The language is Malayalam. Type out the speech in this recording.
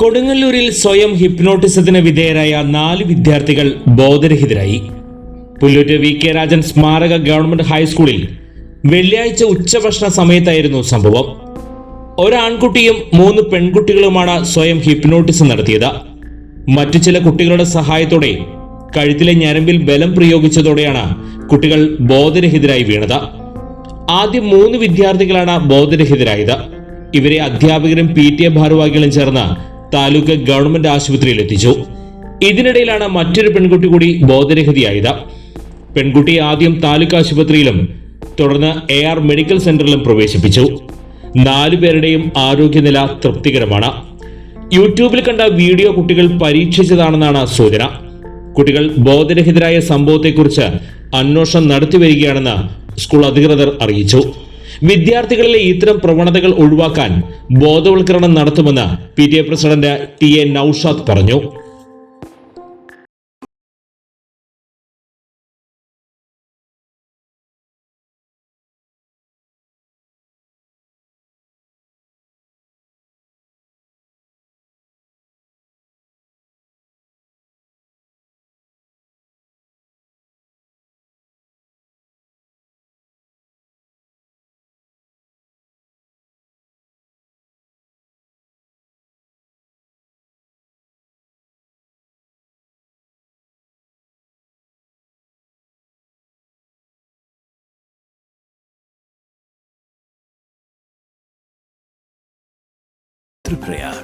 കൊടുങ്ങല്ലൂരിൽ സ്വയം ഹിപ്നോട്ടിസത്തിന് വിധേയരായ നാല് വിദ്യാർത്ഥികൾ ബോധരഹിതരായി. പുല്ലൂറ്റ് വി കെ രാജൻ സ്മാരക ഗവൺമെന്റ് ഹൈസ്കൂളിൽ വെള്ളിയാഴ്ച ഉച്ചഭക്ഷണ സമയത്തായിരുന്നു സംഭവം. ഒരാൺകുട്ടിയും മൂന്ന് പെൺകുട്ടികളുമാണ് സ്വയം ഹിപ്നോട്ടിസം നടത്തിയത്. മറ്റു ചില കുട്ടികളുടെ സഹായത്തോടെ കഴുത്തിലെ ഞരമ്പിൽ ബലം പ്രയോഗിച്ചതോടെയാണ് കുട്ടികൾ ബോധരഹിതരായി വീണത്. ആദ്യം മൂന്ന് വിദ്യാർത്ഥികളാണ് ബോധരഹിതരായത്. ഇവരെ അധ്യാപകരും പി ടി എ ഭാരവാഹികളും ചേർന്ന് താലൂക്ക് ഗവൺമെന്റ് ആശുപത്രിയിൽ എത്തിച്ചു. ഇതിനിടയിലാണ് മറ്റൊരു പെൺകുട്ടി കൂടി ബോധരഹിതയായത്. പെൺകുട്ടി ആദ്യം താലൂക്ക് ആശുപത്രിയിലും തുടർന്ന് എ ആർ മെഡിക്കൽ സെന്ററിലും പ്രവേശിപ്പിച്ചു. നാലുപേരുടെയും ആരോഗ്യനില തൃപ്തികരമാണ്. യൂട്യൂബിൽ കണ്ട വീഡിയോ കുട്ടികൾ പരീക്ഷിച്ചതാണെന്നാണ് സൂചന. കുട്ടികൾ ബോധരഹിതരായ സംഭവത്തെക്കുറിച്ച് അന്വേഷണം നടത്തിവരികയാണെന്ന് സ്കൂൾ അധികൃതർ അറിയിച്ചു. വിദ്യാർത്ഥികളിലെ ഇത്തരം പ്രവണതകൾ ഒഴിവാക്കാൻ ബോധവൽക്കരണം നടത്തുമെന്ന് P T A president T A Naushad പറഞ്ഞു Tripryar.